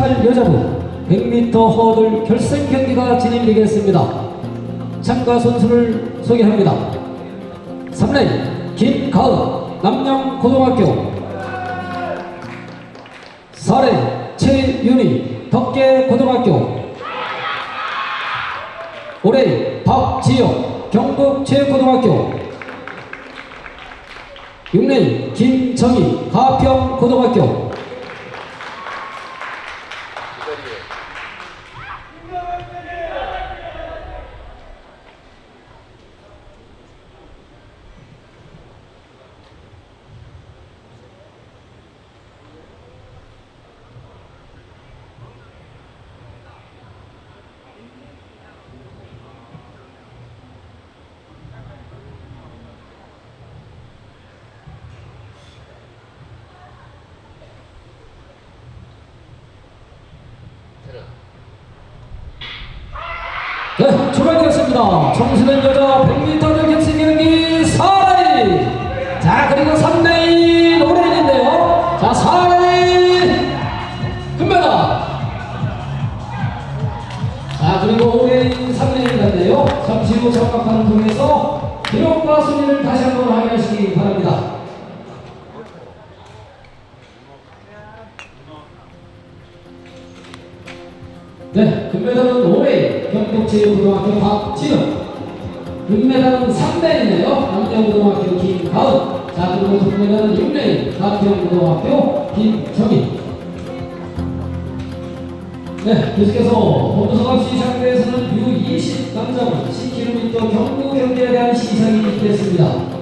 18 여자부 100m 허들 결승 경기가 진행되겠습니다. 참가 선수를 소개합니다. 3레인 김가은 남양고등학교 4레인 최윤희 덕계고등학교 5레인 박지영 경북체육고등학교 6레인 김정희 가평고등학교 네, 출발되었습니다. 청소년 여자 100m 결승 경기 4레인. 자, 그리고 3레인 5레인인데요. 자, 4레인 금메달. 자, 그리고 5레인 3레인 간데요. 잠시 후 정확한을 통해서 기록과 순위를 다시 한번 확인하시기 바랍니다. 네, 금메달은 5레인 경북체육고등학교 박지영. 금메달은 3레인이네요. 남대고등학교 김가은. 자 그리고 동메달은 6레인. 가평고등학교 김정희 네, 계속해서 범도서갑 시상대에서는 U20 남자부 10km 경구 경기에 대한 시상이 있겠습니다.